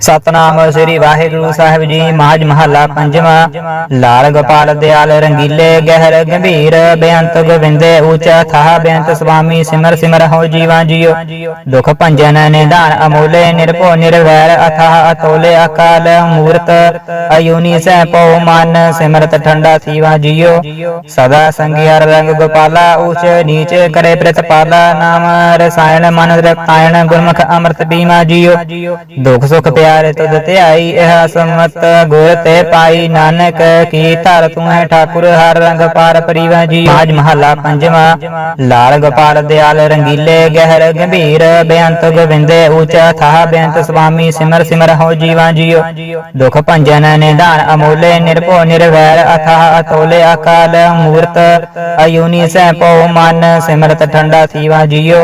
ਸਤਨਾਮ ਸ੍ਰੀ ਵਾਹਿਗੁਰੂ ਸਾਹਿਬ ਜੀ, ਮਾਝ ਮਹੱਲਾ ਪੰਜਵਾਂ। ਲਾਲ ਗੋਪਾਲ ਦਿਆਲ ਰੰਗੀਲੇ ਗਹਿਰ ਗੰਭੀਰ, ਬੇਅੰਤ ਗੋਬਿੰਦੇ ਉੱਚਾ ਥਾਹ ਬੇਅੰਤ ਸੁਆਮੀ ਸਿਮਰ ਸਿਮਰ ਹੋ ਜੀਵਾ ਜੀਓ। ਦੁਖ ਭੰਜਨ ਨਿਧਾਨ ਅਮੋਲੇ, ਨਿਰਭਉ ਨਿਰਵੈਰ, ਅਥਾਹ ਅਤੋਲੇ ਅਕਾਲ ਮੂਰਤ, ਅਯੂਨੀ ਸੈ ਪਉ ਮਨ, ਸਿਮਰਤ ਠੰਡਾ ਸੀਵਾ ਜੀਓ। ਸਦਾ ਸੰਗਿਆਰ ਰੰਗ ਗੋਪਾਲਾ ਉਚ ਨੀਚ ਕਰੇ ਪ੍ਰਤਪਾਲਾ, ਨਾਮ ਰਸਾਇਣ ਮਨ ਰਤਾਇਣ ਗੁਰਮੁਖ ਅੰਮ੍ਰਿਤ ਬੀਮਾ ਜੀਓ। ਦੁਖ ਸੁਖ ਪਿਆਰੇ ਤੁਧ ਧਿਆਈ ਇਹ ਸਮਤ, ਗੁਰ ਤੇ ਪਾਈ ਨਾਨਕ, ਕੀ ਧਰ ਤੂੰ ਹੈ ਠਾਕੁਰ, ਹਰ ਰੰਗ ਪਾਰ ਪਰਿਵਾ ਜੀ। ਮਾਜ ਮਹੱਲਾ ਪੰਜਵਾਂ, ਲਾਲ ਗੋਪਾਲ ਦਿਆਲ, ਰੰਗੀਲੇ ਗਹਿਰ ਗੰਭੀਰ, ਬੇਅੰਤ ਗੋਬਿੰਦੇ ਉੱਚਾ ਥਾਹ, ਬੇਅੰਤ ਸੁਆਮੀ ਸਿਮਰ ਸਿਮਰ ਹੋ ਜੀਵਾ ਜੀਓ। ਦੁਖ ਭੰਜਨ ਨਿਧਾਨ ਅਮੋਲੇ, ਨਿਰਭਉ ਨਿਰਵੈਰ, ਅਥਾਹ ਅਤੋਲੇ ਅਕਾਲ ਮੂਰਤ, ਅਯੂਨੀ ਸੈ ਪਉ ਮਨ, ਸਿਮਰਤ ਠੰਡਾ ਸੀਵਾ ਜੀਓ।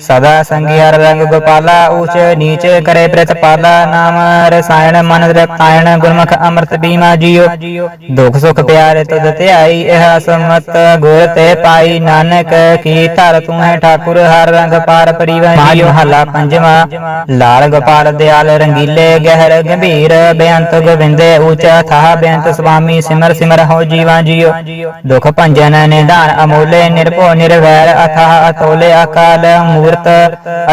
ਸਦਾ ਸੰਗਿਆਰ ਰੰਗ ਗੋਪਾਲਾ ਉਚ ਨੀਚ ਕਰੇ ਪ੍ਰਤਪਾਲਾ ਨਾਮ ਰਸਾਇਣ ਮਨ ਰਤਾਇਣ ਗੁਰਮੁਖ ਅੰਮ੍ਰਿਤ ਬੀਮਾ ਜੀਓ। ਦੁਖ ਸੁਖ ਪਿਆਰੇ ਤੁਧ ਧਿਆਈ, ਇਹ ਸਮਤ ਗੁਰ ਤੇ ਪਾਈ। ਨਾਨਕ ਕੀ ਧਰ ਤੂੰ ਹੈ ਠਾਕੁਰ, ਹਰ ਰੰਗ ਪਾਰ ਪਰਿਵਾ ਜੀਓ। ਮਹੱਲਾ ਲਾਲ ਗੋਪਾਲ ਦਿਆਲ ਰੰਗੀਲੇ ਗਹਿਰ ਗੰਭੀਰ। ਬੇਅੰਤ ਗੋਬਿੰਦੇ ਉਚ ਥਾਹ, ਬੇਅੰਤ ਸੁਆਮੀ ਸਿਮਰ ਸਿਮਰ ਹੋ ਜੀਵਾ ਜੀਓ। ਦੁਖ ਭੰਜਨ ਨਿਧਾਨ ਅਮੋਲੇ, ਨਿਰਭਉ ਨਿਰਵੈਰ ਅਥਾਹ ਅਤੋਲੇ ਅਕਾਲ ਮੂਰਤ।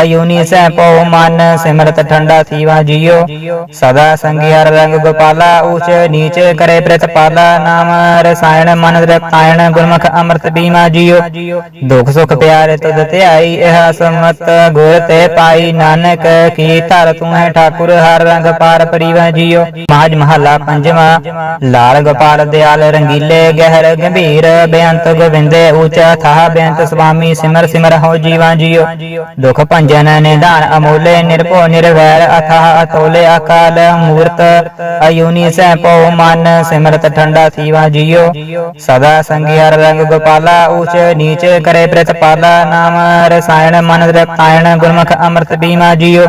ਅਯੂਨੀ ਸੈ ਪਉ ਮਨ ਸਿਮਰਤ ਠੰਡਾ ਸੀਵਾ ਜੀਓ। ਸਦਾ ਸੰਗਿਆਰ ਰੰਗ ਗੋਪਾਲਾ ਉੱਚ ਨੀਚ ਕਰੇ ਪ੍ਰਤਪਾਲਾ ਨਾਮ ਰਸਾਇਣ ਮਨ ਰਤਾਇਣ ਗੁਰਮੁਖ ਅੰਮ੍ਰਿਤ ਬੀਮਾ ਜੀਓ ਦੁਖ ਸੁਖ ਪਿਆਰੇ ਤੁਧ ਧਿਆਈ ਇਹ ਸਮਤ ਗੁਰ ਤੇ ਪਾਈ ਨਾਨਕ ਕੀ ਧਰ ਤੂੰ ਹੈ ਠਾਕੁਰ ਹਰ ਰੰਗ ਪਾਰ ਪਰਿਵਾ ਜੀਓ ਮਾਜ ਮਹੱਲਾ ਪੰਜਵਾਂ ਲਾਲ ਗੋਪਾਲ ਦਿਆਲ ਰੰਗੀਲੇ ਗਹਿਰ ਗੰਭੀਰ ਬੇਅੰਤ ਗੋਬਿੰਦੇ ਉੱਚਾ ਥਾਹ ਬੇਅੰਤ ਸੁਆਮੀ ਸਿਮਰ ਸਿਮਰ ਹੋ ਜੀਵਾ ਜੀਓ ਦੁਖ ਭੰਜਨ ਨਿਧਾਨ ਅਮੋਲੇ ਨਿਰਭਉ ਨਿਰਵੈਰ ਅਥਾਹ ਅਤੋਲੇ ਅਕਾਲ ਮੂਰਤ ਅਯੂਨੀ ਸੈ ਪਉ ਮਨ ਸਿਮਰਤ ਠੰਡਾ ਸੀਵਾ ਜੀਓ ਸਦਾ ਸੰਗਿਆਰ ਰੰਗ ਗੋਪਾਲਾ ਉੱਚ ਨੀਚ ਕਰੇ ਪ੍ਰਤਪਾਲਾ ਨਾਮ ਰਸਾਇਣ ਮਨ ਰਤਾਇਣ ਗੁਰਮੁਖ ਅੰਮ੍ਰਿਤ ਬੀਮਾ ਜੀਓ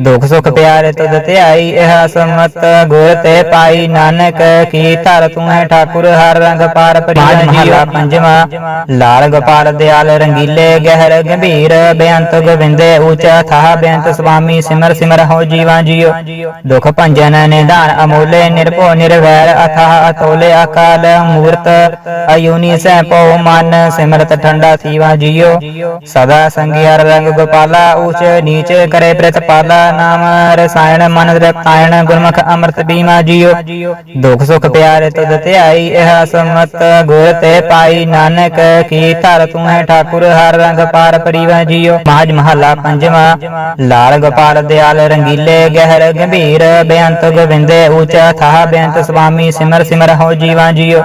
ਦੁਖ ਸੁਖ ਪਿਆਰੇ ਤੁਧ ਧਿਆਈ ਇਹ ਸਮਤ ਗੁਰ ਤੇ ਪਾਈ। ਨਾਨਕ ਕੀ ਧਰ ਤੂੰ ਹੈ ਠਾਕੁਰ ਹਰ ਰੰਗ ਪਾਰ ਪਰਿਵਾ ਜੀਓ ਪੰਜਵਾਂ। ਲਾਲ ਗੋਪਾਲ ਦਿਆਲ ਰੰਗੀਲੇ ਗਹਿਰ ਗੰਭੀਰ ਬੇਅੰਤ ਗੋਬਿੰਦੇ ਉੱਚਾ ਥਾਹ ਬੇਅੰਤ ਸੁਆਮੀ ਸਿਮਰ ਸਿਮਰ ਹੋ ਜੀਵਾ ਜੀਓ ਦੁਖ ਭੰਜਨ ਨਿਧਾਨ ਅਮੋਲੇ ਨਿਰਭਉ ਨਿਰਵੈਰ ਅਥਾਹ ਅਤੋਲੇ ਅਕਾਲ ਮੂਰਤ ਅਯੂਨੀ ਸੈ ਪਉ ਮਨ ਸਿਮਰਤ ਠੰਡਾ ਸੀਵਾ ਜੀਓ ਸਦਾ ਸੰਗਿਆਰ ਰੰਗ ਗੋਪਾਲਾ ਉੱਚ ਨੀਚ ਕਰੇ ਪ੍ਰਤਪਾਲਾ ਨਾਮ ਰਸਾਇਣ ਮਨ ਰਤਾਇਣ ਗੁਰਮੁਖ ਅੰਮ੍ਰਿਤ ਬੀਮਾ ਜੀਓ ਦੁਖ ਸੁਖ ਪਿਆਰੇ ਤੁਧ ਧਿਆਈ ਇਹ ਸਮਤ ਗੁਰ ਤੇ ਪਾਈ ਨਾਨਕ ਕੀ ਧਰ ਤੂੰ ਹੈ ਠਾਕੁਰ ਹਰ ਰੰਗ ਪਾਰ ਪਰਿਵਾ ਜੀਓ ਮਾਜ ਮਹੱਲਾ ਪੰਜਵਾਂ ਲਾਲ ਗੋਪਾਲ ਦਿਆਲ ਰੰਗੀਲੇ ਗਹਿਰ ਗੰਭੀਰ, ਬੇਅੰਤ ਗੋਵਿੰਦੇ ਉੱਚਾ ਥਾਹ ਬੇਅੰਤ ਸੁਆਮੀ, ਸਿਮਰ ਸਿਮਰ ਹੋ ਜੀਵਾ ਜੀਓ।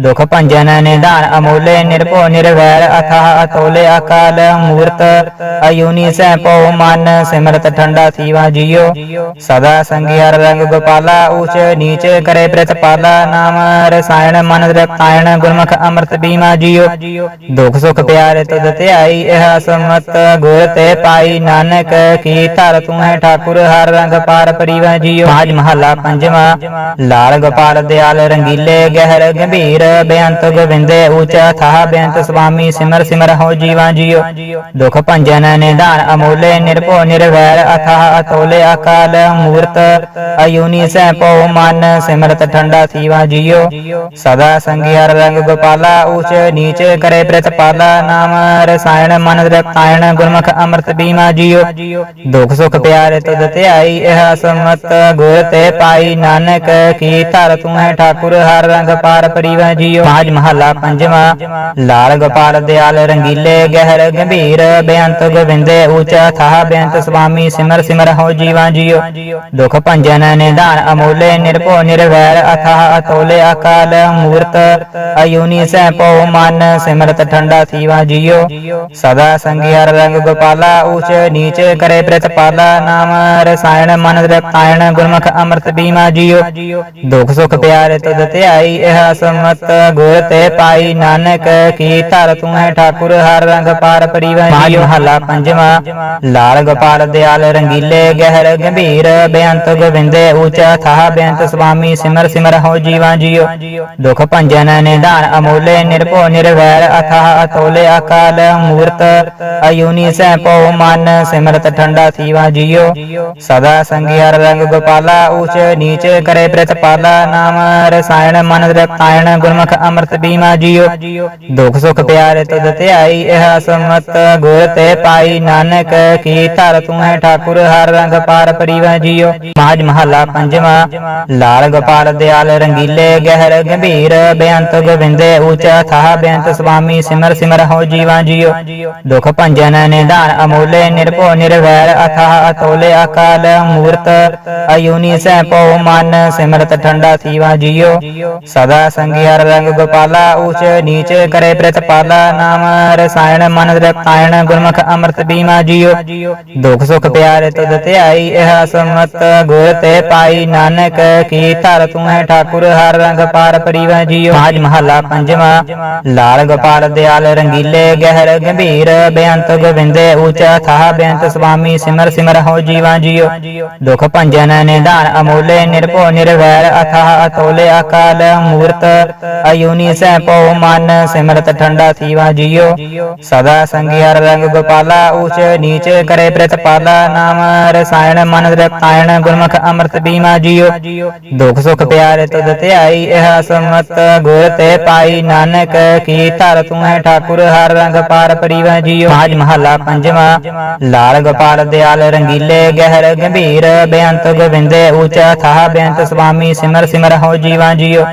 ਦੁਖ ਭੰਜਨ ਨਿਧਾਨ ਅਮੋਲੇ, ਨਿਰਭਉ ਨਿਰਵੈਰ, ਅਥਾਹ ਅਤੋਲੇ ਅਕਾਲ ਮੂਰਤ, ਅਯੂਨੀ ਸੈ ਪਉ ਮਨ, ਸਿਮਰਤ ਠੰਡਾ ਸੀਵਾ ਜੀਓ। ਸਦਾ ਸੰਗਿਆਰ ਰੰਗ ਗੋਪਾਲਾ ਉੱਚ ਨੀਚ ਕਰੇ ਪ੍ਰਤਪਾਲਾ, ਨਾਮ ਰਸਾਇਣ ਮਨ ਰਤਾਇਣ ਗੁਰਮੁਖ ਅੰਮ੍ਰਿਤ ਬੀਮਾ ਜੀਓ। ਦੁਖ ਸੁਖ ਪਿਆਰੇ ਤੁਧ ਧਿਆਈ, ਇਹ ਸਮਤ ਗੁਰ ਤੇ ਪਾਈ। ਨਾਨਕ ਕੀ ਧਰ ਤੂੰ ਹੈ ਠਾਕੁਰ, ਹਰ ਰੰਗ ਪਾਰ ਪਰਿਵਾ ਜੀਓ। ਮਾਜ ਮਹੱਲਾ ਪੰਜਵਾਂ। ਲਾਲ ਗੋਪਾਲ ਦਿਆਲ, ਰੰਗੀਲੇ ਗਹਿਰ ਗੰਭੀਰ। ਬੇਅੰਤ ਗੋਬਿੰਦੇ ਉੱਚਾ ਥਾਹ ਬੇਅੰਤ ਸੁਆਮੀ, ਸਿਮਰ ਸਿਮਰ ਹੋ ਜੀਵਾ ਜੀਓ। ਦੁਖ ਭੰਜਨ ਨਿਧਾਨ ਅਮੋਲੇ, ਨਿਰਭਉ ਨਿਰਵੈਰ, ਅਥਾਹ ਅਤੋਲੇ ਅਕਾਲ ਮੂਰਤ। ਅਯੂਨੀ ਸੈ ਪਉ ਮਨ, ਸਿਮਰਤ ਠੰਡਾ ਸੀਵਾ ਜੀਓ। ਸਦਾ ਸੰਗਿਆਰ ਰੰਗ ਗੋਪਾਲਾ ਉਚ ਨੀਚ ਕਰੇ ਪ੍ਰਤਪਾਲਾ ਨਾਮ ਰਸਾਇਣ ਮਨ ਰਤਾਇਣ, ਗੁਰਮੁਖ ਅੰਮ੍ਰਿਤ ਬੀਮਾ ਜੀਓ। ਦੁਖ ਸੁਖ ਪਿਆਰੇ ਤੁਧ ਧਿਆਈ, ਇਹ ਸਮਤ ਗੁਰ ਤੇ ਪਾਈ ਨਾਨਕ ਕੀ ਧਰ ਤੂੰ ਹੈ ਠਾਕੁਰ, ਹਰ ਰੰਗ ਪਾਰ ਪਰਿਵਾ ਜੀਓ। ਮਾਜ ਮਹੱਲਾ ਪੰਜਵਾਂ, ਲਾਲ ਗੋਪਾਲ ਦਿਆਲ ਰੰਗੀਲੇ ਗਹਿਰ ਗੰਭੀਰ, ਬੇਅੰਤ ਗੋਬਿੰਦੇ ਉੱਚਾ ਥਾਹ, ਬੇਅੰਤ ਸੁਆਮੀ ਸਿਮਰ ਸਿਮਰ ਹੋ ਜੀਵਾ ਜੀਓ। ਦੁਖ ਭੰਜਨ ਨਿਧਾਨ ਅਮੋਲੇ, ਨਿਰਭਉ ਨਿਰਵੈਰ, ਅਥਾਹ ਅਤੋਲੇ ਅਕਾਲ ਮੂਰਤ, ਅਯੂਨੀ ਸੈ ਪਉ ਮਨ, ਸਿਮਰਤ ਠੰਡਾ ਸੀਵਾ ਜੀਓ। ਸਦਾ ਸੰਗਿਆਰ ਰੰਗ ਗੋਪਾਲਾ ਉਚ ਨੀਚ ਕਰੇ ਪ੍ਰਤਪਾਲਾ, ਨਾਮ ਰਸਾਇਣ ਮਨ ਰਤਾਇਣ ਗੁਰਮੁਖ ਅੰਮ੍ਰਿਤ ਬੀਮਾ ਜੀਓ। ਦੁਖ ਸੁਖ ਪਿਆਰੇ ਤੁਧ ਧਿਆਈ, ਇਹ ਸਮਤ ਗੁਰ ਤੇ ਪਾਈ। ਨਾਨਕ ਕੀ ਧਰ ਤੂੰ ਹੈ ਠਾਕੁਰ, ਹਰ ਰੰਗ ਪਾਰ ਪਰਿਵਾ ਜੀਓ। ਮਹੱਲਾ ਪੰਜਵਾਂ, ਲਾਲ ਗੋਪਾਲ ਦਿਆਲ, ਰੰਗੀਲੇ ਗਹਿਰ ਗੰਭੀਰ। ਬੇਅੰਤ ਗੋਬਿੰਦੇ ਉੱਚਾ ਥਾਹ ਬੇਅੰਤ ਸੁਆਮੀ, ਸਿਮਰ ਸਿਮਰ ਹੋ ਜੀਵਾ ਜੀਓ। ਦੁਖ ਭੰਜਨ ਨਿਧਾਨ ਅਮੋਲੇ, ਨਿਰਭਉ ਨਿਰਵੈਰ, ਅਥਾਹ ਅਤੋਲੇ ਅਕਾਲ ਮੂਰਤ। ਅਯੂਨੀ ਸੈ ਪਉ ਮਨ, ਸਿਮਰਤ ਠੰਡਾ ਸੀਵਾ ਜੀਓ। ਸਦਾ ਸੰਗਿਆਰ ਰੰਗ ਗੋਪਾਲਾ ਉਚ ਨੀਚ ਕਰੇ ਪ੍ਰਤਪਾਲਾ ਨਾਮ ਰਸਾਇਣ ਮਨ ਰਤਾਇਣ ਗੁਰਮੁਖ ਅੰਮ੍ਰਿਤ ਬੀਮਾ ਜੀਓ। ਦੁਖ ਸੁਖ ਪਿਆਰੇ ਤੁਧ ਧਿਆਈ, ਇਹ ਸਮਤ ਗੁਰ ਤੇ ਪਾਈ। ਨਾਨਕ ਕੀ ਧਰ ਤੂੰ ਹੈ ਠਾਕੁਰ, ਹਰ ਰੰਗ ਪਾਰ ਪਰਿਵਾ ਜੀਓ। ਮਾਜ ਮਹੱਲਾ ਪੰਜਵਾਂ, ਲਾਲ ਗੋਪਾਲ ਦਿਆਲ ਰੰਗੀਲੇ, ਗਹਿਰ ਗੰਭੀਰ, ਬੇਅੰਤ ਗੋਬਿੰਦੇ ਊਚਾ ਥਾਹ ਬੇਅੰਤ ਸੁਆਮੀ, ਸਿਮਰ ਸਿਮਰ ਹੋ ਜੀਵਾ ਜੀਓ। ਦੁਖ ਭੰਜਨ ਨਿਦਾਨ ਅਮੋਲੇ, ਨਿਰਭਉ ਨਿਰਵੈਰ ਅਥਾ ਅਤੋਲੇ, ਅਕਾਲ ਮੂਰਤ ਅਯੂਨੀ ਸੈ ਪਉ ਮਨ, ਸਿਮਰਤ ਠੰਡਾ ਥੀਵਾ ਜੀਓ। ਸਦਾ ਸੰਗਿਆਰ ਰੰਗ ਗੋਪਾਲਾ, ਊਚ ਨੀਚ ਕਰੇ ਪ੍ਰਤਪਾਲਾ ਨਾਮ ਰਸਾਇਣ ਮਨ ਰਤਾਇਣ, ਗੁਰਮੁਖ ਅੰਮ੍ਰਿਤ ਬੀਮਾ ਜੀਓ। ਦੁਖ ਸੁਖ ਪਿਆਰੇ ਤੁਧ ਧਿਆਈ, ਇਹ ਸਮਤ ਗੁਰ ਤੇ ਪਾਈ। ਨਾਨਕ ਕੀ ਧਰ ਤੂੰ ਹੈ ਠਾਕੁਰ, ਹਰ ਰੰਗ ਪਾਰ ਪਰਿਵਾ ਜੀਓ। ਮਾਜ ਮਹੱਲਾ ਪੰਜਵਾਂ, ਲਾਲ ਗੋਪਾਲ ਦਿਆਲ ਰੰਗੀਲੇ, ਗਹਿਰ ਗੰਭੀਰ, ਬੇਅੰਤ ਗੋਬਿੰਦੇ ਊਚਾ ਥਾ ਬੇਅੰਤ ਸੁਆਮੀ, ਸਿਮਰ ਸਿਮਰ ਹੋ ਜੀਵਾ ਜੀਓ। ਦੁਖ ਭੰਜਨ, ਨਿਧਾਨ, ਅਮੋਲੇ, ਨਿਰਭਉ, ਨਿਰਵੈਰ, ਅਥਾਹ, ਅਤੋਲੇ, ਅਕਾਲ, ਮੂਰਤ, ਅਯੂਨੀ ਸੈ ਪਉ ਮਨ, ਸਿਮਰਤ, ਠੰਡਾ ਥੀਵਾ, ਜੀਓ। ਸਦਾ ਸੰਗਿਆਰ ਰੰਗ ਗੋਪਾਲਾ ਉਚ ਨੀਚ ਕਰੇ ਪ੍ਰਤਪਾਲਾ ਨਾਮ ਰਸਾਇਣ, ਮਨ ਰਤਾਇਣ, ਗੁਰਮੁਖ ਅੰਮ੍ਰਿਤ ਬੀਮਾ ਜੀਓ। ਦੁਖ ਸੁਖ ਪਿਆਰੇ ਤੁਧ ਧਿਆਈ, ਇਹ ਸਮਤ ਗੁਰ ਤੇ ਪਾਈ, ਨਾਨਕ ਕੀ ਧਰ ਤੂੰ ਹੈ ਠਾਕੁਰ, ਹਰ ਰੰਗ ਪਾਰ ਪਰਿਵਾ, ਜੀਓ। ਮਾਜ ਮਹੱਲਾ ਪੰਜਵਾਂ, ਲਾਲ ਗੋਪਾਲ, ਦਿਆਲ ਰੰਗੀਲੇ, ਗਹਿਰ ਗੰਭੀਰ ਬੇਅੰਤ ਗੋਬਿੰਦੇ ਉਚ ਥਾਹ ਬੇਅੰਤ ਸੁਆਮੀ ਸਿਮਰ ਸਿਮਰ ਹੋ ਜੀਵਾ ਜੀਓ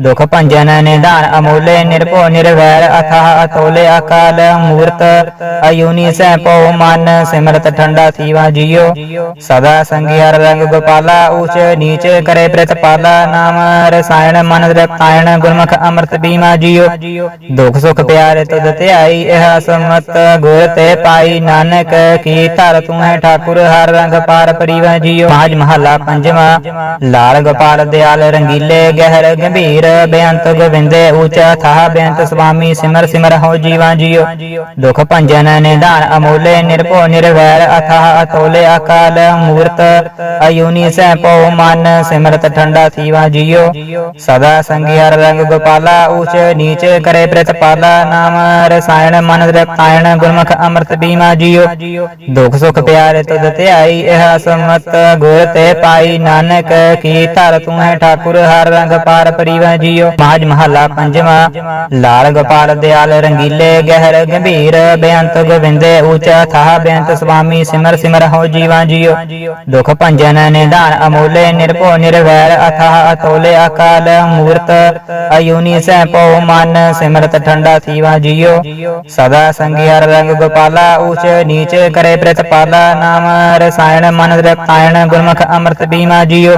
ਦੁਖ ਭੰਜਨ ਨਿਧਾਨ ਅਮੋਲੇ ਨਿਰਭਉ ਨਿਰਵੈਰ ਅਥਾਹ ਅਤੋਲੇ ਅਕਾਲ ਮੂਰਤ ਅਯੂਨੀ ਸੈ ਪਉ ਮਨ ਸਿਮਰਤ ਠੰਡਾ ਥੀਵਾ ਜੀਓ ਸਦਾ ਸੰਗਿਆਰ ਰੰਗ ਗੋਪਾਲਾ ਊਚ ਨੀਚ ਕਰੇ ਪ੍ਰਤਪਾਲਾ ਨਾਮ ਰਸਾਇਣ ਮਨ ਰਤਾਇਣ ਗੁਰਮੁਖ ਅੰਮ੍ਰਿਤ ਬੀਮਾ ਜੀਓ ਦੁਖ ਸੁਖ ਪਿਆਰੇ ਤੁਧ ਧਿਆਈ ਇਹ ਸਮਤ ਗੁਰ ਤੇ ਪਾਈ ਨਾਨਕ ਕੀ ਧਰ ਤੂੰ ਹੈ ਠਾਕੁਰ ਹਰ ਰੰਗ ਪਾਰ ਪਰਿਵਾ ਜੀਓ। ਮਾਜ ਮਹੱਲਾ ਪੰਜਵਾਂ। ਲਾਲ ਗੋਪਾਲ ਦਿਆਲ, ਰੰਗੀਲੇ ਗਹਿਰ ਗੰਭੀਰ। ਬੇਅੰਤ ਗੋਬਿੰਦੇ ਊਚਾ ਥਾਹ ਬੇਅੰਤ ਸੁਆਮੀ ਸਿਮਰ ਸਿਮਰ ਹੋ ਜੀਵਾ ਜੀਓ। ਦੁਖ ਭੰਜਨ ਨਿਧਾਨ ਅਮੋਲੇ, ਨਿਰਭਉ ਨਿਰਵੈਰ ਅਥਾਹ ਅਤੋਲੇ ਅਕਾਲ ਮੂਰਤ। ਅਯੂਨੀ ਸੈ ਪਉ ਮਨ ਸਿਮਰਤ ਠੰਡਾ ਥੀਵਾ ਜੀਓ। ਸਦਾ ਸੰਗਿਆਰ ਰੰਗ ਗੋਪਾਲਾ ਉਚ ਨੀਚ ਕਰੇ ਪ੍ਰਤਪਾਲਾ ਨਾਮ ਰਸਾਇਣ ਮਨ ਰਤਾਇਣ ਗੁਰਮੁਖ ਅੰਮ੍ਰਿਤ ਬੀਮਾ ਜੀਓ। ਦੁਖ ਸੁਖ ਪਿਆਰੇ ਤੁਧ ਧਿਆਈ, ਇਹ ਸਮਤ ਗੁਰ ਤੇ ਪਾਈ ਨਾਨਕ, ਕੀ ਧਰ ਤੂੰ ਹੈ ਠਾਕੁਰ, ਹਰ ਰੰਗ ਪਾਰ ਪਰਿਵਾ ਜੀਓ। ਮਾਜ ਮਹੱਲਾ ਪੰਜਵਾਂ, ਲਾਲ ਗੋਪਾਲ ਦਿਆਲ, ਰੰਗੀਲੇ ਗਹਿਰ ਗੰਭੀਰ, ਬੇਅੰਤ ਗੋਬਿੰਦੇ ਊਚਾ, ਥਾਹ ਬੇਅੰਤ ਸੁਆਮੀ, ਸਿਮਰ ਸਿਮਰ ਹੋ ਜੀਵਾ ਜੀਓ। ਦੁਖ ਭੰਜਨ ਨਿਧਾਨ ਅਮੋਲੇ, ਨਿਰਭਉ ਨਿਰਵੈਰ, ਅਥਾਹ ਅਤੋਲੇ ਅਕਾਲ ਮੂਰਤ, ਅਯੂਨੀ ਸੈ ਪਉ ਮਨ, ਸਿਮਰਤ ਠੰਡਾ ਥੀਵਾ ਜੀਓ। ਸਦਾ ਸੰਗੀ ਹਰ ਰੰਗ ਗੋਪਾਲਾ ਉਚ ਨੀਚ ਕਰੇ ਪ੍ਰਤਪਾਲਾ, ਨਾਮ ਰਸਾਇਣ ਮਨ ਰਤਾਇਣ ਗੁਰਮੁਖ ਅੰਮ੍ਰਿਤ ਬੀਮਾ ਜੀਓ।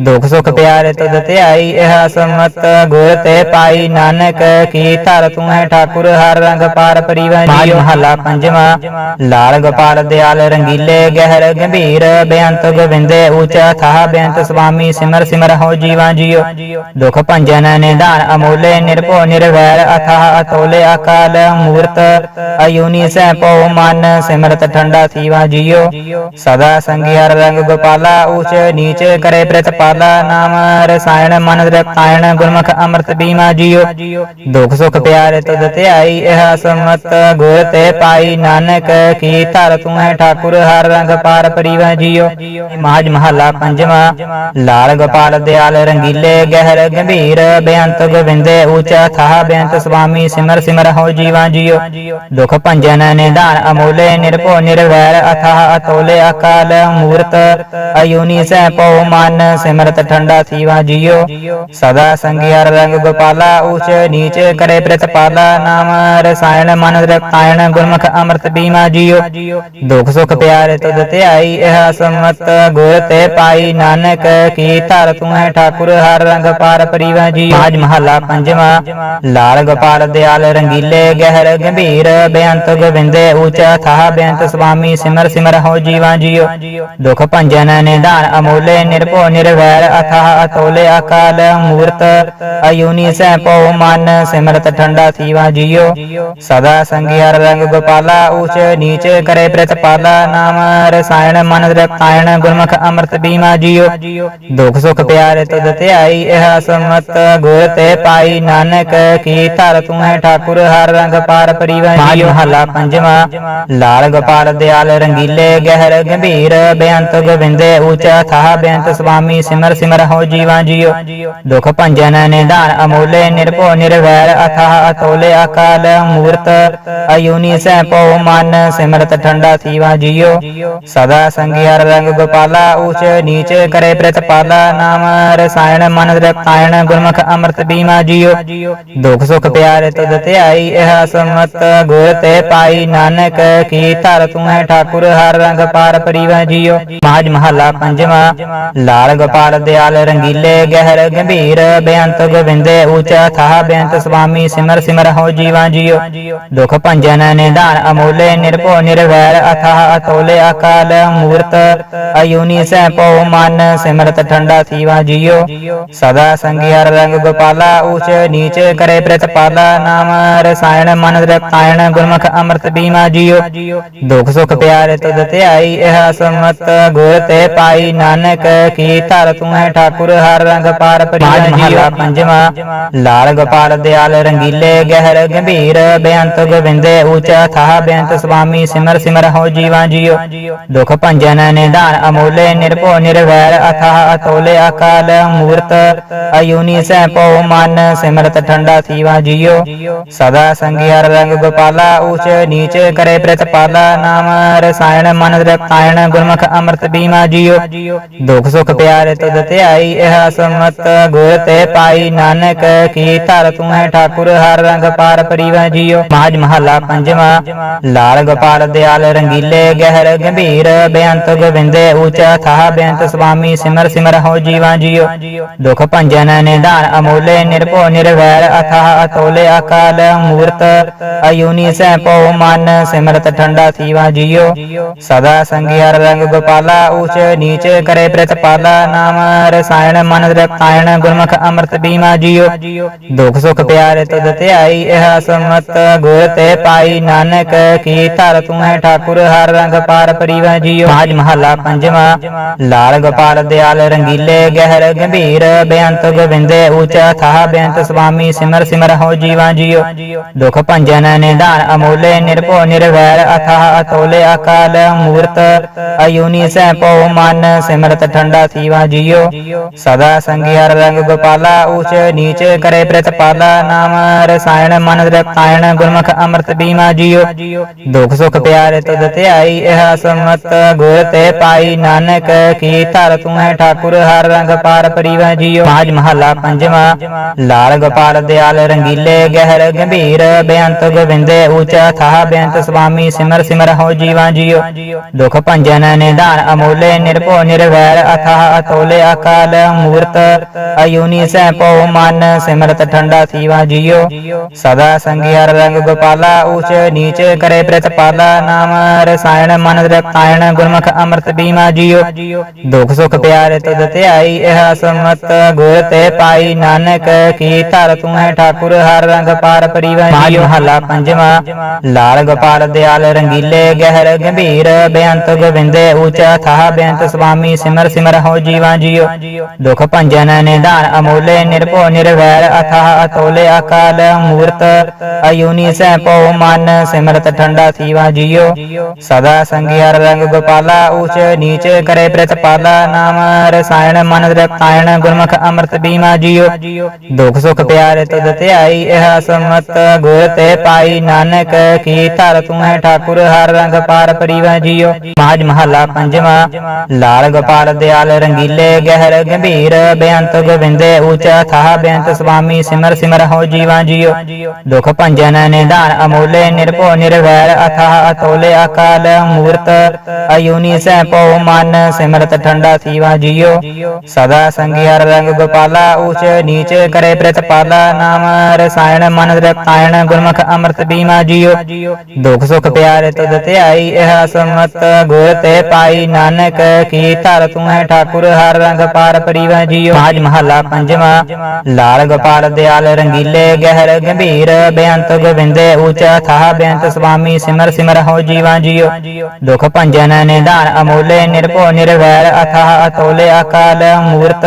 ਦੁਖ ਸੁਖ ਪਿਆਰੇ ਤੁਧ ਧਿਆਈ, ਇਹ ਸਮਤ ਗੁਰ ਤੇ ਪਾਈ। ਨਾਨਕ ਕੀ ਧਰ ਤੂੰ ਹੈ ਠਾਕੁਰ, ਹਰ ਰੰਗ ਪਾਰ ਪਰਿਵਾ ਜੀਓ। ਮਹੱਲਾ ਲਾਲ ਗੋਪਾਲ ਦਿਆਲ, ਰੰਗੀਲੇ ਗਹਿਰ ਗੰਭੀਰ। ਬੇਅੰਤ ਗੋਬਿੰਦੇ ਊਚਾ ਥਾਹ, ਬੇਅੰਤ ਸੁਆਮੀ ਸਿਮਰ ਸਿਮਰ ਹੋ ਜੀਵਾ ਜੀਓ। ਦੁਖ ਭੰਜਨ ਨਿਧਾਨ ਅਮੋਲੇ, ਨਿਰਭਉ ਨਿਰਵੈਰ, ਅਥਾਹ ਅਤੋਲੇ ਅਕਾਲ ਮੂਰਤ। ਅਯੂਨੀ ਸੈ ਪਉ ਮਨ ਸਿਮਰਤ ਠੰਡਾ ਥੀਵਾ ਜੀਓ। ਸਦਾ ਸੰਗਿਆਰ ਰੰਗ ਗੋਪਾਲਾ ਉਚ ਨੀਚ ਕਰੇ ਪ੍ਰਤਪਾਲਾ ਨਾਮ ਰਸਾਇਣ ਮਨ ਰਤਾਇਣ ਗੁਰਮੁਖ ਅੰਮ੍ਰਿਤ ਬੀਮਾ ਜੀਓ ਦੁਖ ਸੁਖ ਪਿਆਰੇ ਤੁਧ ਧਿਆਈ ਇਹ ਸਮਤ ਗੁਰ ਤੇ ਪਾਈ ਨਾਨਕ ਕੀ ਧਰ ਤੂੰ ਹੈ ਠਾਕੁਰ ਹਰ ਰੰਗ ਪਾਰ ਪਰਿਵਾ ਜੀਓ ਮਾਜ ਮਹੱਲਾ ਪੰਜਵਾਂ ਲਾਲ ਗੋਪਾਲ ਦਿਆਲ ਰੰਗੀਲੇ ਗਹਿਰ ਗੰਭੀਰ ਬੇਅੰਤ ਗੋਬਿੰਦੇ ਊਚਾ ਥਾਹ ਬੇਅੰਤ ਸੁਆਮੀ ਸਿਮਰ ਸਿਮਰ ਹੋ ਜੀਵਾ ਜੀਓ ਦੁਖ ਭੰਜਨ ਨਿਦਾਨ ਅਮੋਲੇ ਨਿਰਭਉ ਨਿਰਵੈਰ ਅਥਾ ਅਤੋਲੇ ਅਕਾਲ ਮੂਰ ਮੂਰਤ ਅਯੂਨੀ ਸੈ ਪਉ ਮਨ, ਸਿਮਰਤ ਠੰਡਾ ਥੀਵਾ ਜੀਓ। ਸਦਾ ਸੰਗਿਆਰ ਰੰਗ ਗੋਪਾਲਾ, ਊਚ ਨੀਚ ਕਰੇ ਪ੍ਰਤਪਾਲਾ ਨਾਮ ਰਸਾਇਣ ਮਨ ਰਤਾਇਣ ਗੁਰਮੁਖ ਅੰਮ੍ਰਿਤ ਬੀਮਾ ਜੀਓ। ਦੁਖ ਸੁਖ ਪਿਆਰੇ ਤੁਧ ਧਿਆਈ, ਇਹ ਸਮਤ ਗੁਰ ਤੇ ਪਾਈ। ਨਾਨਕ ਕੀ ਧਰ ਤੂੰ ਹੈ ਠਾਕੁਰ, ਹਰ ਰੰਗ ਪਾਰ ਪਰਿਵਾ ਜੀਓ। ਮਾਜ ਮਹੱਲਾ ਪੰਜਵਾਂ, ਲਾਲ ਗੋਪਾਲ ਦਿਆਲ ਰੰਗੀਲੇ, ਗਹਿਰ ਗੰਭੀਰ, ਬੇਅੰਤ ਗੋਬਿੰਦੇ, ਊਚਾ ਥਾ ਬੇਅੰਤ ਸੁਆਮੀ, ਸਿਮਰ ਸਿਮਰ ਹੋ ਜੀਵਾ ਜੀਓ। ਦੁਖ ਭੰਜਨ ਨਿਧਾਨ ਅਮੋਲੇ ਨਿਰਭਉ ਨਿਰਵੈਰ ਅਥਾਹ ਅਤੋਲੇ ਅਕਾਲ ਮੂਰਤ। ਅਯੂਨੀ ਸੈ ਪਉ ਮਨ ਸਿਮਰਤ ਠੰਡਾ ਥੀਵਾ ਜੀਓ। ਸਦਾ ਸੰਗਿਆਰ ਰੰਗ ਗੋਪਾਲਾ ਊਚ ਨੀਚ ਕਰੇ ਪ੍ਰਤਪਾਲਾ ਨਾਮ ਰਸਾਇਣ ਮਨ ਰਤਾਇਣ ਗੁਰਮੁਖ ਅੰਮ੍ਰਿਤ ਬੀਮਾ ਜੀਓ। ਦੁਖ ਸੁਖ ਪਿਆਰੇ ਤੁਧ ਧਿਆਈ ਇਹ ਸਮਤ ਗੁਰ ਤੇ ਪਾਈ। ਨਾਨਕ ਕੀ ਧਰ ਤੂੰ ਹੈ ਠਾਕੁਰ ਹਰ ਰੰਗ ਪਾਰ ਪਰਿਵਾ ਜੀਓ। ਮਹੱਲਾ ਪੰਜਵਾਂ। ਲਾਲ ਗੋਪਾਲ ਦਿਆਲ ਰੰਗੀਲੇ ਗਹਿਰ ਗੰਭੀਰ ਬੇਅੰਤ ਬੇਅੰਤ ਗੋਬਿੰਦੇ ਊਚਾ ਥਾਹ ਬੇਅੰਤ ਸੁਆਮੀ ਸਿਮਰ ਸਿਮਰ ਹੋ ਜੀਵਾਂ ਜੀਓ। ਦੁਖ ਭੰਜਨ ਨਿਧਾਨ ਅਮੋਲੇ ਨਿਰਭਉ ਨਿਰਵੈਰ ਅਥਾਹ ਅਤੋਲੇ ਅਕਾਲ ਮੂਰਤ। ਅਯੂਨੀ ਸੈ ਪਉ ਮਨ ਸਿਮਰਤ ਠੰਡਾ ਥੀਵਾ ਜੀਓ। ਸਦਾ ਸੰਗਿਆਰ ਰੰਗ ਗੋਪਾਲਾ, ਊਚ ਨੀਚ ਕਰੇ ਪ੍ਰਤਪਾਲਾ ਨਾਮ ਰਸਾਇਣ ਮਨ ਰਤਾਇਣ ਗੁਰਮੁਖ ਅੰਮ੍ਰਿਤ ਬੀਮਾ ਜੀਓ। ਦੁਖ ਸੁਖ ਪਿਆਰੇ ਤੁਧ ਧਿਆਈ, ਇਹ ਸਮਤ ਗੁਰ ਤੇ ਪਾਈ। ਨਾਨਕ ਕੀ ਧਰ ਤੂੰ ਹੈ ਠਾਕੁਰ, ਹਰ ਰੰਗ ਪਾਰ ਪਰਿਵਾ ਜੀਓ। ਮਾਜ ਮਹਲਾ ਪੰਜਵਾਂ, ਲਾਲ ਗੋਪਾਲ ਦਿਆਲ ਰੰਗੀਲੇ ਗਹਿਰ ਗੰਭੀਰ, ਬੇਅੰਤ ਗੋਬਿੰਦੇ ਊਚਾ ਥਾਹ ਬੇਅੰਤ ਸੁਆਮੀ ਸਿਮਰ ਸਿਮਰ ਹੋ ਜੀਵਾ ਜੀਓ। ਦੁਖ ਭੰਜਨ ਨਿਧਾਨ ਅਮੋਲੇ ਨਿਰਭਉ ਨਿਰਵੈਰ, ਅਥਾਹ ਅਤੋਲੇ ਅਕਾਲ ਮੂਰਤ, ਅਯੂਨੀ ਸੈ ਪਉ ਮਨ, ਸਿਮਰਤ ਠੰਡਾ ਥੀਵਾ ਜੀਓ। ਸਦਾ ਸੰਗਿਆਰ ਰੰਗ ਗੋਪਾਲਾ ਉਚ ਨੀਚ ਕਰੇ ਪ੍ਰਤਪਾਲਾ ਨਾਮ ਰਸਾਇਣ ਮਨ ਰਤਾਇਣ, ਗੁਰਮੁਖ ਅੰਮ੍ਰਿਤ ਬੀਮਾ ਜੀਓ। ਦੁਖ ਸੁਖ ਪਿਆਰੇ ਤੁਧ ਧਿਆਈ, ਇਹ ਸਮਤ ਗੁਰ ਤੇ ਪਾਈ ਨਾਨਕ ਕੀ ਧਰ ਤੂੰ ਹੈ ਠਾਕੁਰ ਹਰ ਰੰਗ ਪਾਰ ਪਰਿਵਾਰ ਜੀਓ ਪੰਜਵਾਂ। ਲਾਲ ਗੋਪਾਲ ਦਿਆਲ ਰੰਗੀਲੇ ਗਹਿਰ ਗੰਭੀਰ। ਬੇਅੰਤ ਗੋਬਿੰਦੇ ਊਚਾ ਥਾਹ ਬੇਅੰਤ ਸੁਆਮੀ ਸਿਮਰ ਸਿਮਰ ਹੋ ਜੀਵਾਂ ਜੀਓ। ਦੁਖ ਭੰਜਨ ਨਿਧਾਨ ਅਮੋਲੇ ਨਿਰਭਉ ਨਿਰਵੈਰ ਅਥਾਹ ਅਤੋਲੇ ਅਕਾਲ ਮੂਰਤ। ਅਯੂਨੀ ਸੈ ਪਉ ਮਨ ਸਿਮਰਤ ਠੰਡਾ ਥੀਵਾ ਜੀਓ। ਸਦਾ ਸੰਗਿਆਰ ਰੰਗ ਗੋਪਾਲਾ ਊਚ ਨੀਚ ਕਰੇ ਪ੍ਰਤਪਾਲਾ। ਨਾਮ ਰਸਾਇਣ ਮਨ ਰਤਾਇਣ ਗੁਰਮੁਖ ਅੰਮ੍ਰਿਤ ਬੀਮਾ ਜੀਓ ਦੁਖ ਸੁਖ ਪਿਆਰੇ ਤੁਧ ਧਿਆਈ ਇਹ ਸਮਤ ਗੁਰ ਤੇ ਪਾਈ ਨਾਨਕ ਕੀ ਧਰ ਤੂੰ ਹੈ ਠਾਕੁਰ ਹਰ ਰੰਗ ਪਾਰ ਪਰਿਵਾ ਜੀਓ ਮਾਜ ਮਹੱਲਾ ਪੰਜਵਾਂ ਲਾਲ ਗੋਪਾਲ ਦਿਆਲ ਰੰਗੀਲੇ ਗਹਿਰ ਗੰਭੀਰ ਬੇਅੰਤ ਗੋਬਿੰਦੇ ਊਚਾ ਥਾਹ ਬੇਅੰਤ ਸੁਆਮੀ ਸਿਮਰ ਸਿਮਰ ਹੋ ਜੀਵਾ ਜੀਓ ਦੁਖ ਭੰਜਨ ਨਿਧਾਨ ਅਮੋਲੇ ਨਿਰਭਉ ਨਿਰਵੈਰ ਅਥਾਹ ਅਤੋਲੇ ਅਕਾਲ ਮੂਰਤ ਅਯੂਨੀ ਸੈ ਪਉ ਮਨ ਸਿਮਰਤ ਠੰਡਾ ਥੀਵਾ ਜੀਓ ਸਦਾ ਸੰਗਿਆਰ ਰੰਗ ਗੋਪਾਲਾ ਊਚ ਨੀਚ ਕਰੇ ਪ੍ਰਤਪਾਲਾ ਨਾਮ, ਰਸਾਇਣ ਮਨ ਰਤਾਇਣ, ਗੁਰਮੁਖ ਅੰਮ੍ਰਿਤ ਬੀਮਾ ਜੀਓ। ਦੁਖ ਸੁਖ ਪਿਆਰੇ ਤੁਧ ਧਿਆਈ, ਇਹ ਸਮਤ ਗੁਰ ਤੇ ਪਾਈ। ਨਾਨਕ ਕੀ ਧਰ ਤੂੰ ਹੈ ਠਾਕੁਰ, ਹਰ ਰੰਗ ਪਾਰ ਪਰਿਵਾ ਜੀਓ। ਮਾਜ ਮਹੱਲਾ ਪੰਜਵਾਂ, ਲਾਲ ਗੋਪਾਲ ਦਿਆਲ ਰੰਗੀਲੇ ਗਹਿਰ ਗੰਭੀਰ। ਬੇਅੰਤ ਗੋਬਿੰਦੇ ਊਚਾ ਥਾਹ, ਬੇਅੰਤ ਸੁਆਮੀ ਸਿਮਰ ਸਿਮਰ ਹੋ ਜੀਵਾ ਜੀਓ। ਦੁਖ ਭੰਜਨ ਨਿਧਾਨ ਅਮੋਲੇ, ਨਿਰਭਉ ਨਿਰਵੈਰ ਅਥਾ ਅਤੋਲੇ ਅਕਾਲ ਮੂਰਤ। ਅਯੂਨੀ ਸੈ ਪਉ ਮਨ, ਸਿਮਰਤ ਠੰਡਾ ਥੀਵਾ ਜੀਓ। ਸਦਾ ਸੰਗੀ ਹਰ ਰੰਗ ਗੋਪਾਲਾ, ਊਚ ਨੀਚ ਕਰੇ ਪ੍ਰਤਪਾਲਾ ਨਾਮ ਰਸਾਇਣ ਮਨ ਰਤਾਇਣ ਗੁਰਮੁਖ ਅੰਮ੍ਰਿਤ ਬੀਮਾ ਜੀਓ। ਦੁਖ ਸੁਖ ਪਿਆਰੇ ਤੁਧ ਧਿਆਈ, ਇਹ ਸਮਤ ਗੁਰ ਤੇ ਪਾਈ। ਨਾਨਕ ਕੀ ਧਰ ਤੂੰ ਹੈ ਠਾਕੁਰ, ਹਰ ਰੰਗ ਪਾਰ ਪਰਿਵਾ ਜੀਓ। ਮਾਜ ਮਹੱਲਾ ਪੰਜਵਾਂ, ਲਾਲ ਗੋਪਾਲ ਦਿਆਲ ਰੰਗੀਲੇ, ਗਹਿਰ ਗੰਭੀਰ, ਬੇਅੰਤ ਗੋਬਿੰਦੇ ਊਚਾ ਥਾਹ ਬੇਅੰਤ ਸੁਆਮੀ ਸਿਮਰ ਸਿਮਰ ਹੋ ਜੀਵਾ ਜੀਓ। ਦੁਖ ਭੰਜਨ ਨਿਧਾਨ ਅਮੋਲੇ, ਨਿਰਭਉ, ਨਿਰਵੈਰ, ਅਥਾਹ, ਅਤੋਲੇ, ਅਕਾਲ, ਮੂਰਤ, ਅਯੂਨੀ ਸੈ ਪਉ ਮਨ, ਸਿਮਰਤ, ਠੰਡਾ ਥੀਵਾ ਜੀਓ। ਸਦਾ ਸੰਗਿਆਰ ਰੰਗ ਗੋਪਾਲਾ, ਊਚ ਨੀਚ ਕਰੇ ਪ੍ਰਤਪਾਲਾ ਨਾਮ ਰਸਾਇਣ, ਮਨ ਰਤਾਇਣ ਗੁਰਮੁਖ ਅੰਮ੍ਰਿਤ ਬੀਮਾ ਜੀਓ। ਦੁਖ ਸੁਖ ਪਿਆਰੇ ਤੁਧ ਧਿਆਈ, ਇਹ ਸਮਤ ਗੁਰ ਤੇ ਪਾਈ। ਨਾਨਕ ਕੀ ਧਰ ਤੂੰ ਹੈ ਠਾਕੁਰ, ਹਰ ਰੰਗ ਪਾਰ ਪਰਿਵਾ ਜੀਓ। ਮਹੱਲਾ ਪੰਜਵਾਂ, ਲਾਲ ਗੋਪਾਲ, ਦਿਆਲ, ਰੰਗੀਲੇ, ਗਹਿਰ, ਗੰਭੀਰ, ਬੇਅੰਤ ਗੋਬਿੰਦੇ ਊਚਾ ਥਾਹ ਬੇਅੰਤ ਸੁਆਮੀ ਸਿਮਰ ਸਿਮਰ ਹੋ ਜੀਵਾ ਜੀਓ। ਦੁਖ ਭੰਜਨ ਨਿਧਾਨ ਅਮੋਲੇ ਨਿਰਭਉ ਨਿਰਵੈਰ ਅਥਾਹ ਅਤੋਲੇ ਅਕਾਲ ਮੂਰਤ। ਅਯੂਨੀ ਸੈ ਪਉ ਮਨ ਸਿਮਰਤ ਠੰਡਾ ਥੀਵਾ ਜੀਓ। ਸਦਾ ਸੰਗਿਆਰ ਰੰਗ ਗੋਪਾਲਾ, ਊਚ ਨੀਚ ਕਰੇ ਪ੍ਰਤਪਾਲਾ ਨਾਮ ਰਸਾਇਣ ਮਨ ਰਤਾਇਣ ਗੁਰਮੁਖ ਅੰਮ੍ਰਿਤ ਬੀਮਾ ਜੀਓ। ਦੁਖ ਸੁਖ ਪਿਆਰੇ ਤੁਧ ਧਿਆਈ, ਇਹ ਸਮਤ ਗੁਰ ਤੇ ਪਾਈ। ਨਾਨਕ ਕੀ ਧਰ ਤੂੰ ਹੈ ਠਾਕੁਰ, ਹਰ ਰੰਗ ਪਾਰ ਪਰਿਵਾ ਜੀਓ। ਮਾਜ ਮਹੱਲਾ ਪੰਜਵਾਂ, ਲਾਲ ਗੋਪਾਲ ਦਿਆਲ, ਰੰਗੀਲੇ ਗਹਿਰ ਗੰਭੀਰ, ਬੇਅੰਤ ਗੋਬਿੰਦੇ ਊਚਾ ਥਾਹ ਬੇਅੰਤ ਸੁਆਮੀ ਸਿਮਰ ਸਿਮਰ ਹੋ ਜੀਵਾ ਜੀਓ। ਦੁਖ ਭੰਜਨ ਨਿਧਾਨ ਅਮੋਲੇ, ਨਿਰਭਉ ਨਿਰਵੈਰ, ਅਥਾਹ ਅਤੋਲੇ ਅਕਾਲ ਮੂਰਤ, ਅਯੂਨੀ ਸੈ ਪਉ ਮਨ, ਸਿਮਰਤ ਠੰਡਾ ਥੀਵਾ ਜੀਓ। ਸਦਾ ਸੰਗਿਆਰ ਰੰਗ ਗੋਪਾਲਾ, ਊਚ ਨੀਚ ਕਰੇ ਪ੍ਰਤਪਾਲਾ, ਨਾਮ ਰਸਾਇਣ ਮਨ ਰਤਾਇਣ, ਗੁਰਮੁਖ ਅੰਮ੍ਰਿਤ ਬੀਮਾ ਜੀਓ। ਦੁਖ ਸੁਖ ਪਿਆਰੇ ਤੁਧ ਧਿਆਈ, ਇਹ ਸਮਤ ਗੁਰ ਤੇ ਪਾਈ ਨਾਨਕ ਕੀ ਧਰ ਤੂੰ ਹੈ ਠਾਕੁਰ, ਹਰ ਰੰਗ ਪਾਰ ਪਰਿਵਾ ਜੀਓ। ਮਾਜ ਮਹੱਲਾ ਪੰਜਵਾਂ, ਲਾਲ ਗੋਪਾਲ ਦਿਆਲ ਰੰਗੀਲੇ ਗਹਿਰ ਗੰਭੀਰ, ਬੇਅੰਤ ਗੋਬਿੰਦੇ ਊਚਾ ਥਾਹ ਬੇਅੰਤ ਸੁਆਮੀ ਸਿਮਰ ਸਿਮਰ ਹੋ ਜੀਵਾ ਜੀਓ। ਦੁਖ ਭੰਜਨ ਨਿਧਾਨ ਅਮੋਲੇ, ਨਿਰਭਉ ਨਿਰਵੈਰ, ਅਥਾਹ ਅਤੋਲੇ ਅਕਾਲ ਮੂਰਤ,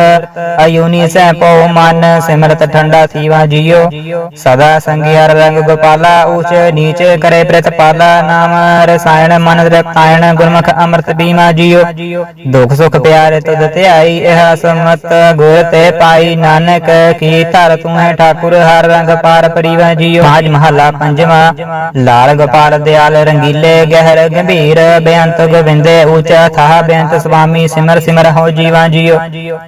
ਅਯੂਨੀ ਸੈ ਪਉ ਮਨ, ਸਿਮਰਤ ਠੰਡਾ ਥੀਵਾ ਜੀਓ। ਸਦਾ ਸੰਗੀ ਹਰ ਰੰਗ ਗੋਪਾਲਾ ਉਚ ਨੀਚ ਕਰੇ ਪ੍ਰਤਪਾਲਾ, ਨਾਮ ਰਸਾਇਣ ਮਨ ਰਤਾਇਣ, ਗੁਰਮੁਖ ਅੰਮ੍ਰਿਤ ਬੀਮਾ ਜੀਵਾਂ ਜੀਓ ਦੁਖ ਸੁਖ ਪਿਆਰੇ ਤੁਧ ਧਿਆਈ ਇਹ ਸਮਤ ਗੁਰ ਤੇ ਪਾਈ। ਨਾਨਕ ਕੀ ਧਰ ਤੂੰ ਹੈ ਠਾਕੁਰ, ਹਰ ਰੰਗ ਪਾਰ ਪਰਿਵਾ ਜੀਓ। ਮਾਜ ਮਹੱਲਾ ਪੰਜਵਾਂ, ਲਾਲ ਗੋਪਾਲ ਦਿਆਲ ਰੰਗੀਲੇ ਗਹਿਰ ਗੰਭੀਰ। ਬੇਅੰਤ ਗੋਬਿੰਦੇ ਉੱਚਾ ਥਾਹ, ਬੇਅੰਤ ਸੁਆਮੀ ਸਿਮਰ ਸਿਮਰ ਹੋ ਜੀਵਾਂ ਜੀਓ।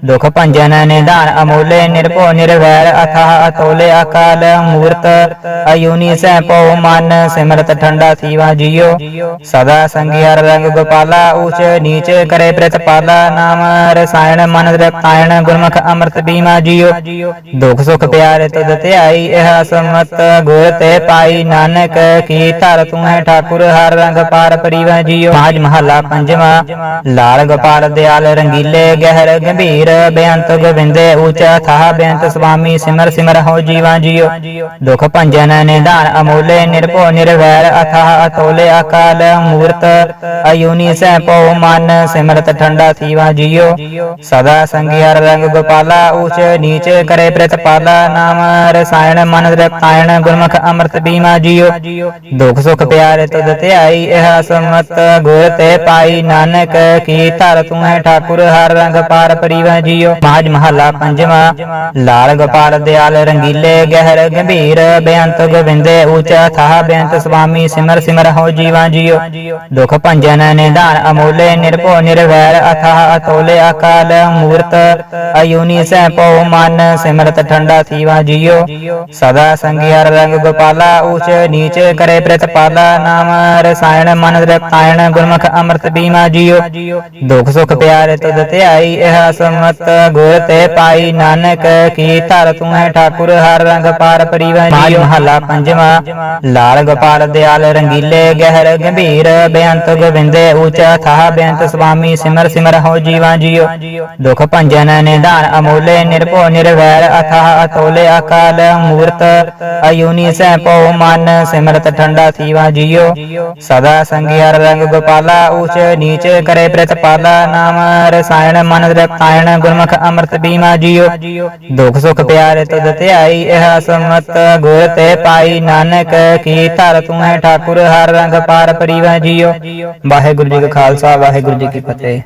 ਦੁਖ ਭੰਜਨ ਨਿਧਾਨ ਅਮੋਲੇ, ਨਿਰਭਉ ਨਿਰਵੈਰ ਅਥਾ ਅਤੋਲੇ ਅਕਾਲ ਮੂਰਤ। ਅਯੂਨੀ ਸੈ ਪਉ ਮਨ ਸਿਮਰਤ ਠੰਡਾ ਥੀਵਾ ਜੀਓ। ਸਦਾ ਸੰਗੀ ਹਰ ਰੰਗ ਗੋਪਾਲਾ ਉੱਚ ਨੀਚ ਕਰੇ ਪ੍ਰਤਪਾਲਾ ਨਾਮ, ਰਸਾਇਣ ਮਨ ਰਤਾਇਣ ਗੁਰਮੁਖ ਅੰਮ੍ਰਿਤ ਬੀਮਾ ਜੀਓ ਦੁਖ ਸੁਖ ਪਿਆਰੇ ਤੁਧ ਧਿਆਈ, ਇਹ ਸਮਤ ਗੁਰ ਤੇ ਪਾਈ। ਨਾਨਕ ਕੀ ਧਰ ਤੂੰ ਹੈ ਠਾਕੁਰ, ਹਰ ਰੰਗ ਪਾਰ ਪਰਿਵਾ ਜੀਓ ਮਾਜ ਮਹੱਲਾ ਪੰਜਵਾਂ, ਲਾਲ ਗੋਪਾਲ ਦਿਆਲ ਰੰਗੀਲੇ, ਗਹਿਰ ਗੰਭੀਰ, ਬੇਅੰਤ ਗੋਬਿੰਦੇ ਉੱਚਾ ਥਾਹ ਬੇਅੰਤ ਸੁਆਮੀ ਸਿਮਰ ਸਿਮਰ ਹੋ ਜੀਵਾ ਜੀਓ ਦੁਖ ਭੰਜਨ ਨਿਧਾਨ ਅਮੋਲੇ, ਨਿਰਭਉ ਨਿਰਵੈਰ, ਅਥਾਹ ਅਤੋਲੇ ਅਕਾਲ ਮੂਰਤ, ਅਯੂਨੀ ਸੈ ਪਉ ਮਨ ਸਿਮਰਤ ਠੰਡਾ ਥੀਵਾ ਜੀਓ। ਸਦਾ ਸੰਗੀ ਹਰ ਰੰਗ ਗੋਪਾਲਾ ਉੱਚ ਨੀਚ ਕਰੇ ਪ੍ਰਤਪਾਲਾ ਨਾਮ ਰਸਾਇਣ ਮਨ ਰਤਾਇਣ ਗੁਰਮੁਖ ਅੰਮ੍ਰਿਤ ਬੀਮਾ ਜੀਓ। ਦੁਖ ਸੁਖ ਪਿਆਰੇ ਤੁਧ ਧਿਆਈ, ਇਹ ਸਮਤ ਗੁਰ ਤੇ ਪਾਈ। ਨਾਨਕ ਕੀ ਧਰ ਤੂੰ ਹੈ ਠਾਕੁਰ, ਹਰ ਰੰਗ ਪਾਰ ਪਰਿਵਾ ਜੀਓ। ਮਾਜ ਮਹੱਲਾ ਪੰਜਵਾਂ, ਲਾਲ ਗੋਪਾਲ ਦਿਆਲ ਰੰਗੀਲੇ, ਗਹਿਰ ਗੰਭੀਰ, ਬੇਅੰਤ ਗੋਬਿੰਦੇ ਉੱਚਾ ਥਾ ਬੇਅੰਤ ਸੁਆਮੀ ਸਿਮਰ ਸਿਮਰ ਹੋ ਜੀਵਾ ਜੀਓ। ਦੁਖ ਭੰਜਨ ਨਿਧਾਨ ਅਮੋਲੇ ਨਿਰਭਉ ਨਿਰਵੈਰ ਅਥਾਹ ਅਤੋਲੇ ਅਕਾਲ ਮੂਰਤ। ਅਯੂਨੀ ਸੈ ਪਉ ਮਨ ਸਿਮਰਤ ਠੰਡਾ ਥੀਵਾ ਜੀਓ। ਸਦਾ ਸੰਗੀ ਹਰ ਰੰਗ ਗੋਪਾਲਾ ਉੱਚ ਨੀਚ ਕਰੇ ਪ੍ਰਤਪਾਲਾ ਨਾਮ ਰਸਾਇਣ ਮਨ ਰਤਾਇਣ ਗੁਰਮੁਖ ਅੰਮ੍ਰਿਤ ਬੀਮਾ ਜੀਓ। ਦੁਖ ਸੁਖ ਪਿਆਰੇ ਤੁਧ ਧਿਆਈ ਇਹ ਸਮਤ ਗੁਰ ਤੇ ਪਾਈ। ਨਾਨਕ ਕੀ ਧਰ ਤੂੰ ਹੈ ਠਾਕੁਰ ਹਰ ਰੰਗ ਪਾਰ ਪਰਿਵਾ ਜੀਓ। ਮਹੱਲਾ ਪੰਜਵਾਂ। ਲਾਲ ਗੋਪਾਲ ਦਿਆਲ ਰੰਗੀਲੇ ਗਹਿਰ ਗੰਭੀਰ। ਬੇਅੰਤ ਗੋਬਿੰਦੇ ਉੱਚਾ ਥਾਹ ਬੇਅੰਤ ਸੁਆਮੀ ਸਿਮਰ ਸਿਮਰ ਹੋ ਜੀਵਾ ਜੀਓ। ਦੁਖ ਭੰਜਨ ਨਿਧਾਨ ਅਮੋਲੇ ਨਿਰਭਉ ਨਿਰਵੈਰ ਅਥਾਹ ਅਤੋਲੇ ਅਕਾਲ ਮੂਰਤ। ਅਯੂਨੀ ਸੈ ਪਉ ਮਨ ਸਿਮਰਤ ਠੰਡਾ ਥੀਵਾ ਜੀਓ। ਸਦਾ ਸੰਗੀ ਰੰਗ ਗੋਪਾਲਾ ਉੱਚ ਨੀਚ ਕਰੇ ਪ੍ਰਤਪਾਲਾ ਨਾਮ ਰਸਾਇਣ ਮਨ ਰਤਾਇਣ ਗੁਰਮੁਖ ਅੰਮ੍ਰਿਤ ਬੀਮਾ ਜੀਓ। ਦੁਖ ਸੁਖ ਪਿਆਰੇ ਤੁਧ ਧਿਆਈ, ਇਹ ਸਮਤ ਗੁਰ ਤੇ ਪਾਈ। ਨਾਨਕ ਕੀ ਧਰ ਤੂੰ ਹੈ ਠਾਕੁਰ, ਹਰ ਰੰਗ ਪਾਰ ਪਰਿਵਾ ਜੀਓ। ਵਾਹਿਗੁਰੂ ਜੀ ਕਾ ਖਾਲਸਾ ਵਾਹਿਗੁਰੂ ਜੀ ਕੀ ਫਤਿਹ।